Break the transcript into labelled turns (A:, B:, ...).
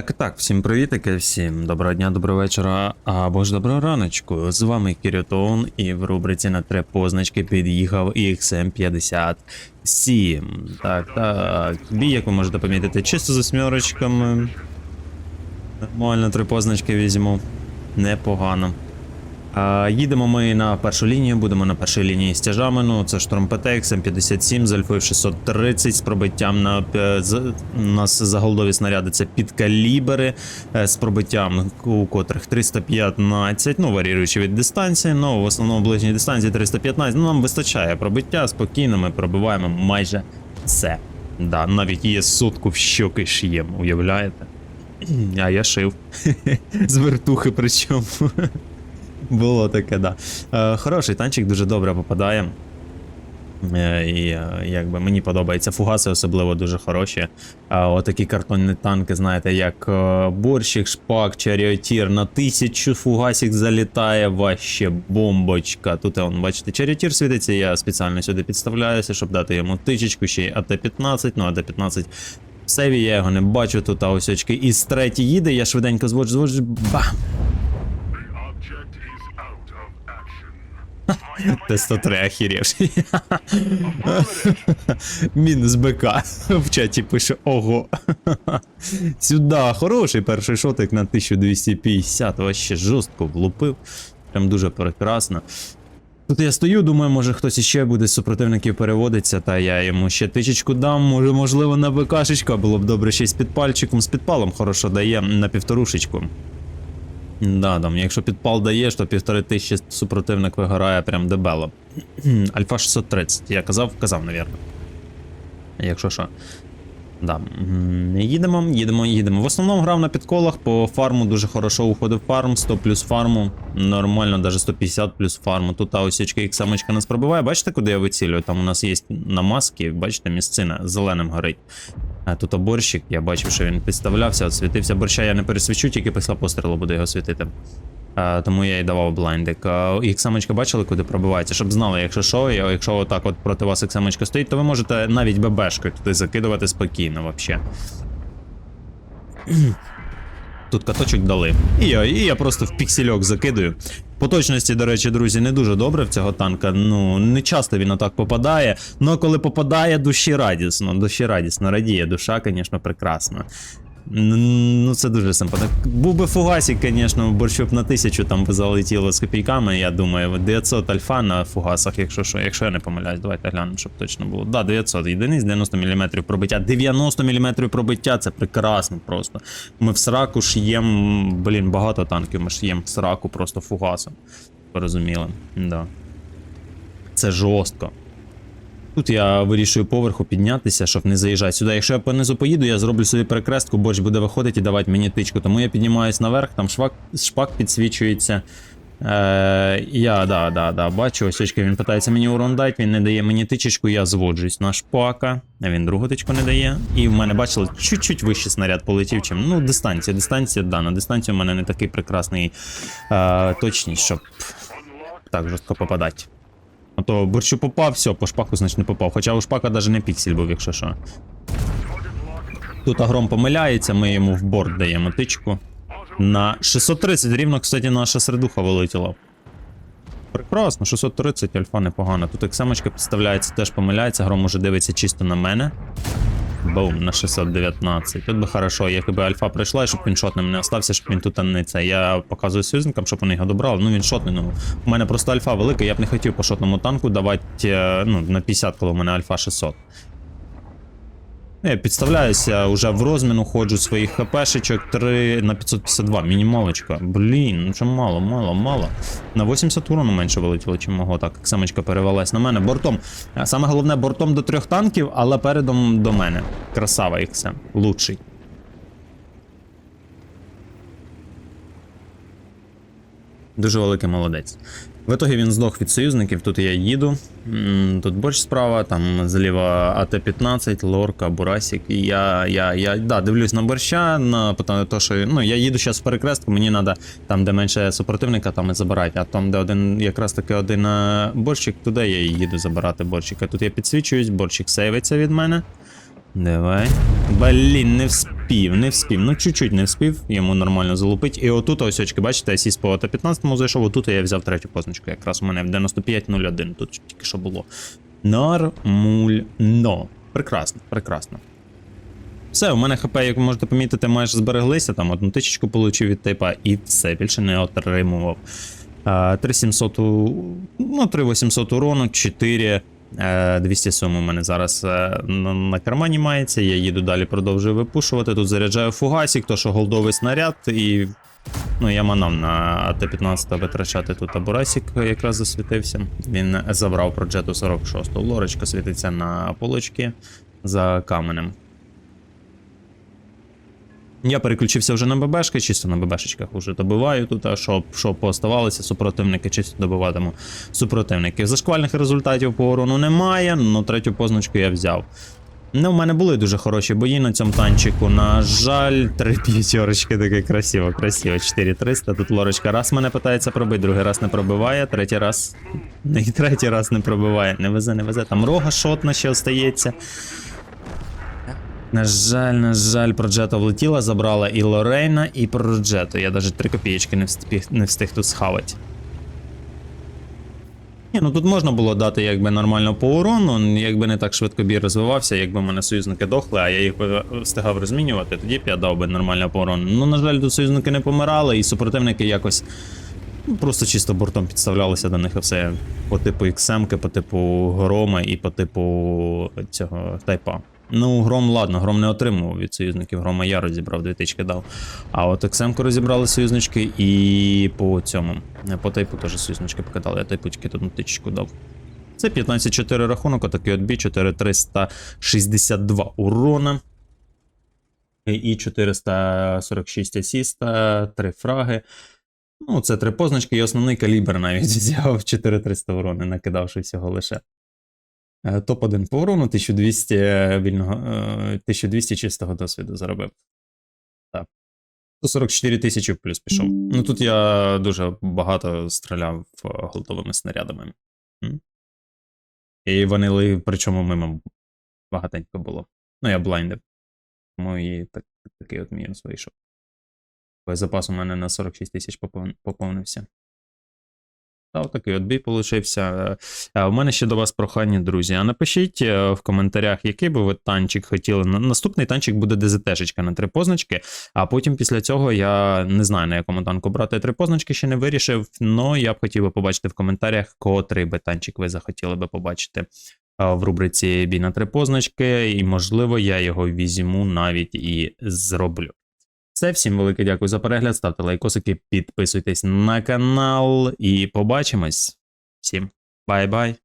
A: Так і так, всім привітики, всім доброго дня, доброго вечора або ж доброго раночку. З вами Кірютон і в рубриці на три позначки під'їхав XM57. Так, так. Бій, як ви можете помітити, чисто з осьмерочками. Нормально три позначки візьму. Непогано. Їдемо ми на першу лінію, будемо на першій лінії з тяжами. Ну, це Шторм ПТ, М57 з Альфою 630 з пробиттям на е, у нас заголові снаряди це підкалібери е, з пробиттям, у котрих 315, ну варіюючи від дистанції, ну в основному ближній дистанції 315. Ну нам вистачає пробиття, спокійно ми пробиваємо майже все. Да, навіть є сотку в щоки шиєм, уявляєте? А я шив. З вертухи причому. Було таке, да. Е, хороший танчик дуже добре попадає. Е, і е, якби мені подобається фугаси, особливо дуже хороші. Отакі картонні танки, знаєте, як е, шпак, чаріотір на тисячу фугасів залітає, ваще бомбочка. Тут он, бачите, чаріотір світиться, я спеціально сюди підставляюся, щоб дати йому тичечку, ще й АТ-15, ну АТ-15 севі, я його не бачу тут, а ось очки. І з їде, я швиденько зводжу, зводжу, бам! Т-103 охеревший. Мінус БК в чаті пише ого. Сюда, хороший перший шотик на 1250. Вообще жорстко влупив. Прям дуже прекрасно. Тут я стою, думаю, може хтось іще буде з супротивників переводиться, та я йому ще тичечку дам, може, можливо, на БКшечка, було б добре ще й з підпальчиком, з підпалом хорошо дає на півторушечку. Да, там, якщо підпал даєш, то півтори тисячі супротивник вигорає прям дебело. Альфа 630, я казав, казав, навірно. Якщо що. Да. Їдемо, їдемо, їдемо. В основному грав на підколах, по фарму дуже хорошо уходив фарм, 100 плюс фарму. Нормально, навіть 150 плюс фарму. Тут осічка і самочка нас пробиває. Бачите, куди я вицілюю? Там у нас є на маски, бачите, місцина зеленим горить. А тут борщик, я бачив, що він підставлявся, от світився. Борща я не пересвічу, тільки після пострілу буду його світити. А, тому я і давав блайндик. А, їх самочка бачили, куди пробивається, щоб знали, якщо що, якщо отак от проти вас як самочка стоїть, то ви можете навіть ББшкою туди закидувати спокійно вообще. Тут каточок дали. І я, і я просто в піксельок закидаю. По точності, до речі, друзі, не дуже добре в цього танка. Ну, не часто він отак попадає. Ну, коли попадає, душі радісно. Душі радісно радіє. Душа, звісно, прекрасна. Ну, це дуже симпатично. Був би фугасик, звісно, борщук на тисячу там би залетіло з копійками, я думаю. 900 альфа на фугасах, якщо що, якщо я не помиляюсь, давайте глянемо, щоб точно було. Да, 900 єдиниць, 90 мм пробиття. 90 мм пробиття, це прекрасно просто. Ми в сраку ш'єм, блін, багато танків ми ш'єм в сраку просто фугасом. Порозуміли, да. Це жорстко. Тут я вирішую поверху піднятися, щоб не заїжджати сюди. Якщо я понизу поїду, я зроблю собі перекрестку, борщ буде виходити і давати мені тичку. Тому я піднімаюсь наверх, там шпак, шпак підсвічується. Е, я, да, да, да, бачу, ось очки, він питається мені урон дати, він не дає мені тичечку, я зводжусь на шпака, він другу тичку не дає. І в мене бачили, чуть-чуть вище снаряд полетів, чим. Ну, дистанція. Дистанція, да, на дистанцію в мене не такий прекрасний е, точність, щоб так жорстко попадати. А то борщу попав, все, по шпаку, значить, не попав. Хоча у шпака навіть не піксель був, якщо що. Тут агром помиляється, ми йому в борт даємо тичку. На 630 рівно, кстати, наша середуха вилетіла. Прекрасно, 630 альфа непогано. Тут ексемочка підставляється, теж помиляється, гром уже дивиться чисто на мене. Бум, на 619. Тут би хорошо, якби альфа прийшла, щоб він шотним не остався, щоб він тут не це. Я показую союзникам, щоб вони його добрали. Ну він шотний. Ну, у мене просто альфа велика, я б не хотів по шотному танку давати е, ну, на 50, коли у мене альфа 600. Я підставляюся, вже в розміну ходжу своїх хпшечок 3 на 552, мінімалочка. Блін, ну що мало, мало, мало. На 80 урону менше вилетіло, чим мого. Так, самочка перевелась на мене бортом. Саме головне бортом до трьох танків, але передом до мене. Красава XM. Лучший. Дуже великий молодець. В итогі він здох від союзників. Тут я їду. Тут борщ справа, там зліва АТ-15, Лорка, Бурасік. І я, я, я да, дивлюсь на борща, на то, що ну, я їду зараз в перекрестку, мені треба там, де менше супротивника, там і забирати. А там, де один якраз таки один е, борщик, туди я їду забирати борщика. Тут я підсвічуюсь, борщик сейвиться від мене. Давай. Блін, не вспів, не вспів. Ну, чуть-чуть не вспів, йому нормально залупить. І отут ось очки, бачите, асіст по Т-15 зайшов, отут я взяв третю позначку. Якраз у мене в 95.01, тут тільки що було. Нормульно. Прекрасно, прекрасно. Все, у мене ХП, як ви можете помітити, майже збереглися. Там одну тичечку получив від типа і все, більше не отримував. 3700, у- ну, 3800 урону, 4 е, 207 у мене зараз е, на, кармані мається. Я їду далі, продовжую випушувати. Тут заряджаю фугасик, то що голдовий снаряд, і ну, я манав на АТ-15 витрачати тут абурасик якраз засвітився. Він забрав проджету 46. Лорочка світиться на полочки за каменем. Я переключився вже на ББшки, чисто на ББшечках вже добиваю тут, а щоб, щоб пооставалися супротивники, чисто добиватиму супротивників. Зашквальних результатів по урону немає, але третю позначку я взяв. Ну, в мене були дуже хороші бої на цьому танчику. На жаль, три п'ятерочки таке красиво, красиво. 4300. Тут лорочка раз мене питається пробити, другий раз не пробиває, третій раз. І третій раз не пробиває. Не везе, не везе. Там рога шотна ще остається. На жаль, на жаль, Проджета влетіла, забрала і Лорейна, і Проджету. Я навіть 3 копієчки не встиг, не встиг тут схавати. Ні, ну тут можна було дати якби нормально по урону, якби не так швидко бій розвивався, якби мене союзники дохли, а я їх встигав розмінювати, тоді б я дав би нормально по урону. Ну, на жаль, тут союзники не помирали, і супротивники якось ну, просто чисто бортом підставлялися до них і все по типу XM, по типу Грома і по типу цього тайпа. Ну, гром, ладно, гром не отримував від союзників. Грома я розібрав, дві тички дав. А от XM розібрали союзнички і по цьому. По тайпу теж союзнички покидали. Я тайпу тільки тут тичку дав. Це 15-4 рахунок, отакий от бій, 4362 урона. І 446 асіста, 3 фраги. Ну, це три позначки, і основний калібр навіть взяв 4300 урони, накидавши всього лише. Е, Топ-1 по урону, 1200 вільного, е, 1200 чистого досвіду заробив. Так. 144 тисячі плюс пішов. Ну тут я дуже багато стріляв е, голдовими снарядами. І вони причому мимо багатенько було. Ну, я блайндив. Тому і так, такий от мінус вийшов. Запас у мене на 46 тисяч поповнився. Та такий от бій получився. Е, У мене ще до вас прохання, друзі. А напишіть е, в коментарях, який би ви танчик хотіли. На- Наступний танчик буде ДЗТшечка на три позначки. А потім після цього я не знаю, на якому танку брати три позначки, ще не вирішив. але я б хотів би побачити в коментарях, котрий би танчик ви захотіли би побачити е, в рубриці Бій на три позначки. І, можливо, я його візьму навіть і зроблю. Все, всім велике дякую за перегляд. Ставте лайкосики, підписуйтесь на канал і побачимось. Всім бай-бай.